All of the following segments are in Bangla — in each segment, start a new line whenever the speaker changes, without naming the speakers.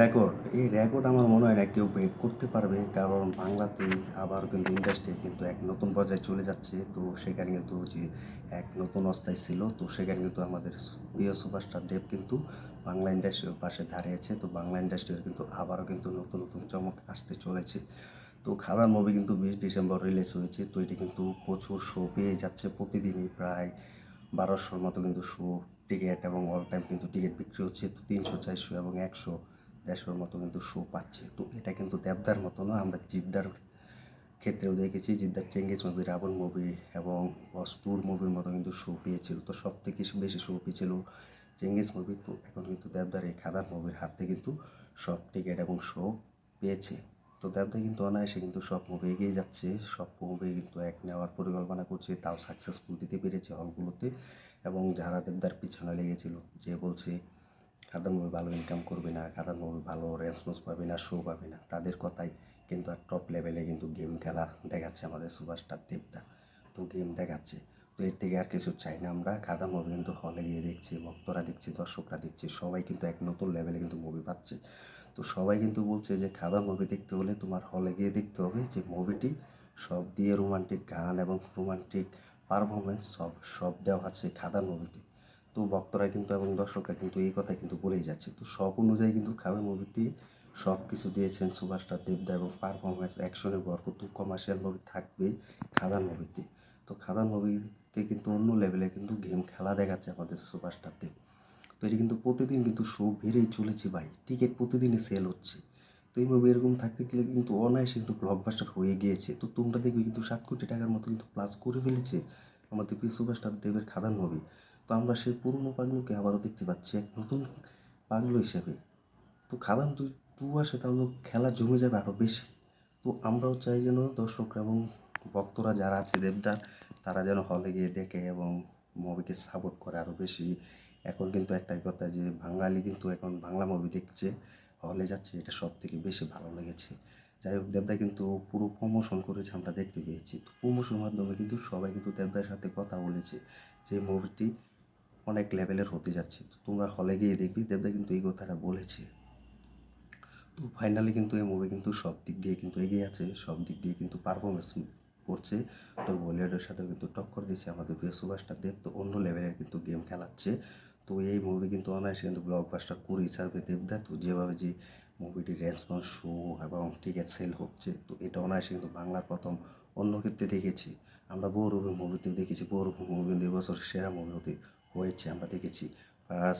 রেকর্ড এই রেকর্ড আমার মনে হয় না কেউ ব্রেক করতে পারবে, কারণ বাংলাতে আবার কিন্তু ইন্ডাস্ট্রি কিন্তু এক নতুন পর্যায়ে চলে যাচ্ছে। তো সেখানে কিন্তু যে এক নতুন অস্থায় ছিল, তো সেখানে কিন্তু আমাদের প্রিয় সুপারস্টার দেব কিন্তু বাংলা ইন্ডাস্ট্রির পাশে দাঁড়িয়েছে তো বাংলা ইন্ডাস্ট্রির কিন্তু আবারও কিন্তু নতুন নতুন চমক আসতে চলেছে। তো খাদান মুভি কিন্তু বিশ ডিসেম্বর রিলিজ হয়েছে, তো এটি কিন্তু প্রচুর শো পেয়ে যাচ্ছে প্রতিদিনই। প্রায় বারোশোর মতো কিন্তু শো টিকিট এবং অল টাইম কিন্তু টিকিট বিক্রি হচ্ছে তিনশো, চারশো এবং একশো। দেড়শোর মতো কিন্তু শো পাচ্ছে। তো এটা কিন্তু দেবদার মতো না আমরা জিদ্দার ক্ষেত্রেও দেখেছি। জিদ্দার চেঙ্গিজ মুভি রাবণ মুভি এবং বস টুর মুভির মতো কিন্তু শো পেয়েছিল। তো সব থেকে বেশি শো পেয়েছিল চেঙ্গিজ মুভি তো এখন কিন্তু দেবদার এই খাদার মুভির হাতে কিন্তু সব টিকিট এবং শো পেয়েছে। তো দেবদা কিন্তু অনায়াসে কিন্তু সব মুভি এগিয়ে যাচ্ছে। সব মুভি কিন্তু এক নেওয়ার পরিকল্পনা করছে, তাও সাকসেসফুল দিতে পেরেছে হলগুলোতে এবং যারা দেবদার পিছনে লেগেছিল, যে বলছে খাদার মুভি ভালো ইনকাম করবে না খাদার মুভি ভালো রেসপন্স পাবে না শো পাবে না, তাদের কথাই কিন্তু আর টপ লেভেলে কিন্তু গেম খেলা দেখাচ্ছে আমাদের সুপারস্টার দেবদা। তো গেম দেখাচ্ছে। তো এর থেকে আর কিছু চাই না আমরা। খাদা মুভি কিন্তু হলে গিয়ে দেখছি, ভক্তরা দেখছি, দর্শকরা দেখছি, সবাই কিন্তু এক নতুন লেভেলে কিন্তু মুভি পাচ্ছে। তো সবাই কিন্তু বলছে যে খাদা মুভি দেখতে হলে তোমার হলে গিয়ে দেখতে হবে যে মুভিটি সব দিয়ে রোমান্টিক গান এবং রোমান্টিক পারফরমেন্স সব সব দেওয়া আছে খাদা মুভিতে তো ভক্তরা কিন্তু এবং দর্শকরা কিন্তু এই কথা কিন্তু বলেই যাচ্ছে। তো সব অনুযায়ী কিন্তু খাদা মুভিতে সব কিছু দিয়েছেন সুভাষটা দেবদা এবং পারফরমেন্স অ্যাকশনে ভরপুর তো কমার্শিয়াল মুভি থাকবে খাদান মুভিতে তো খাদান মুভিতে কিন্তু অন্য লেভেলে কিন্তু গেম খেলা দেখাচ্ছে আমাদের সুভাষটা দেব। তো এটি কিন্তু প্রতিদিন কিন্তু শো বেড়েই চলেছে ভাই। টিকিট প্রতিদিনই সেল হচ্ছে। তো এই মুভি এরকম থাকতে গেলে কিন্তু অনায়াসে কিন্তু ব্লকবাস্টার হয়ে গিয়েছে। তো তোমরা দেখবে কিন্তু সাত কোটি টাকার মতো কিন্তু প্লাস করে ফেলেছে আমাদের সুপারস্টার দেবের খাদান মুভি তো আমরা সেই পুরনো পাগলুকে আবারও দেখতে পাচ্ছি এক নতুন পাগলু হিসেবে। তো খাদান তুই টু আসে, তাহলে খেলা জমে যাবে আরও বেশি। তো আমরাও চাই যেন দর্শকরা এবং ভক্তরা যারা আছে দেবদার তারা যেন হলে গিয়ে দেখে এবং মুভিকে সাপোর্ট করে আরও বেশি। এখন কিন্তু একটাই কথা যে, বাঙালি কিন্তু এখন বাংলা মুভি দেখছে হলে যাচ্ছে, এটা সব থেকে বেশি ভালো লেগেছে। যাই হোক, দেবদা কিন্তু পুরো প্রমোশন করেছে, আমরা দেখতে পেয়েছি। তো প্রমোশনের মাধ্যমে কিন্তু সবাই কিন্তু দেবদার সাথে কথা বলেছে যে মুভিটি অনেক লেভেলের হতে যাচ্ছে। তোমরা হলে গিয়ে দেখবি, দেবদা কিন্তু এই কথাটা বলেছে। তো ফাইনালি কিন্তু এই মুভি কিন্তু সব দিক দিয়ে কিন্তু এগিয়ে আছে, সব দিক দিয়ে কিন্তু পারফরমেন্স করছে। তো বলিউডের সাথে কিন্তু টক্কর দিচ্ছে আমাদের প্রিয় সুভাষটা দেব। তো অন্য লেভেলের কিন্তু গেম খেলাচ্ছে। তো এই মুভি কিন্তু অনায়াসে কিন্তু ব্লকবাস্টার করে ছাড়বে দেবদা। তো যেভাবে যে মুভিটি রেসপন্স শো এবং টিকিট সেল হচ্ছে, তো এটা অনায়াসে কিন্তু বাংলার প্রথম অন্য ক্ষেত্রে দেখেছি। আমরা বহুরূপী মুভিতে দেখেছি বহুরূপী মুভি কিন্তু এবছর সেরা মুভি হতে হয়েছে, আমরা দেখেছি প্লাস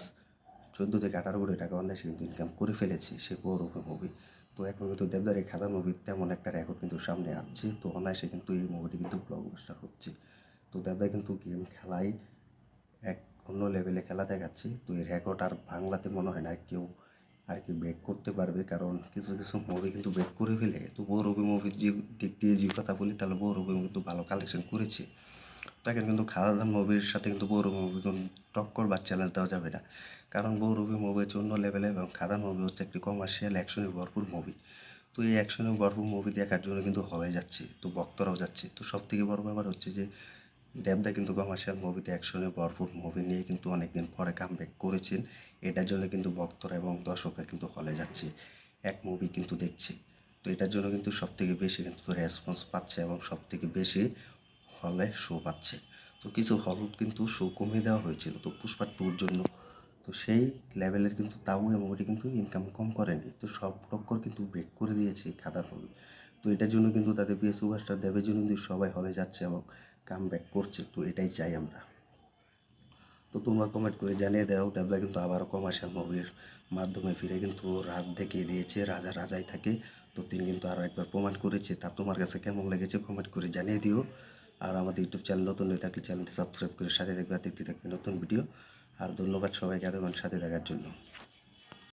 চোদ্দ থেকে আঠারো কোটি টাকা অনায়াসে কিন্তু ইনকাম করে ফেলেছে সে বহুরূপী মুভি তো এখন কিন্তু দেবদার এই খাতা মুভি তেমন একটা রেকর্ড কিন্তু সামনে আসছে। তো অনায়াসে কিন্তু এই মুভিটি কিন্তু ব্লকবাস্টার হচ্ছে। তো দেবদা কিন্তু গেম খেলায় এক অন্য লেভেলে খেলা দেখাচ্ছে। তো এই রেকর্ড আর বাংলাতে মনে হয় না কেউ আর কি ব্রেক করতে পারবে। কারণ কিছু কিছু মুভি কিন্তু ব্রেক করে ফেলে। তো বহুরূপী মুভির যে দিক দিয়ে যে কথা বলি, তাহলে বহুরূপী কিন্তু ভালো কালেকশন করেছে। তাকে কিন্তু খালাদা মুভির সাথে কিন্তু বহুরূপী মুভি টক্কর বা চ্যালেঞ্জ দেওয়া যাবে না। কারণ বহুরূপী মুভি হচ্ছে অন্য লেভেলে এবং খাদান মুভি হচ্ছে একটি কমার্শিয়াল অ্যাকশনে ভরপুর মুভি। তো এই অ্যাকশনে ভরপুর মুভি দেখার জন্য কিন্তু হলে যাচ্ছে, তো ভক্তরাও যাচ্ছে। তো সব থেকে বড় ব্যাপার হচ্ছে যে, দেবদা কিন্তু কমার্শিয়াল মুভিতে অ্যাকশনে ভরপুর মুভি নিয়ে কিন্তু অনেকদিন পরে কামব্যাক করেছেন। এটার জন্য কিন্তু ভক্তরা এবং দর্শকরা কিন্তু হলে যাচ্ছে, এক মুভি কিন্তু দেখছে। তো এটার জন্য কিন্তু সব থেকে বেশি কিন্তু রেসপন্স পাচ্ছে এবং সব থেকে বেশি হলে শো পাচ্ছে। তো কিছু হল কিন্তু শো কমিয়ে দেওয়া হয়েছিল। তো পুষ্পা টুর জন্য। তো সেই লেভেলের কিন্তু তাও এই মুভিটি কিন্তু ইনকাম কম করেনি। তো সব টক্কর কিন্তু ব্রেক করে দিয়েছে খাদার মুভি তো এটার জন্য কিন্তু তাদের বিয়ে সুভাষটা দেবের জন্য কিন্তু সবাই হলে যাচ্ছে এবং কাম ব্যাক করছে। তো এটাই চাই আমরা। তো তোমরা কমেন্ট করে জানিয়ে দাও। দেবলা কিন্তু আবারও কমার্শিয়াল মুভির মাধ্যমে ফিরে কিন্তু রাজ দেখিয়ে দিয়েছে। রাজা রাজাই থাকে। তো তিনি কিন্তু আরও একবার প্রমাণ করেছে। তা তোমার কাছে কেমন লেগেছে কমেন্ট করে জানিয়ে দিও। আর আমাদের ইউটিউব চ্যানেল নতুন হয়ে থাকলে চ্যানেলটি সাবস্ক্রাইব করে সাথে দেখবে দেখতে থাকবে নতুন ভিডিও। আর ধন্যবাদ সবাইকে এতক্ষণ সাথে দেখার জন্য।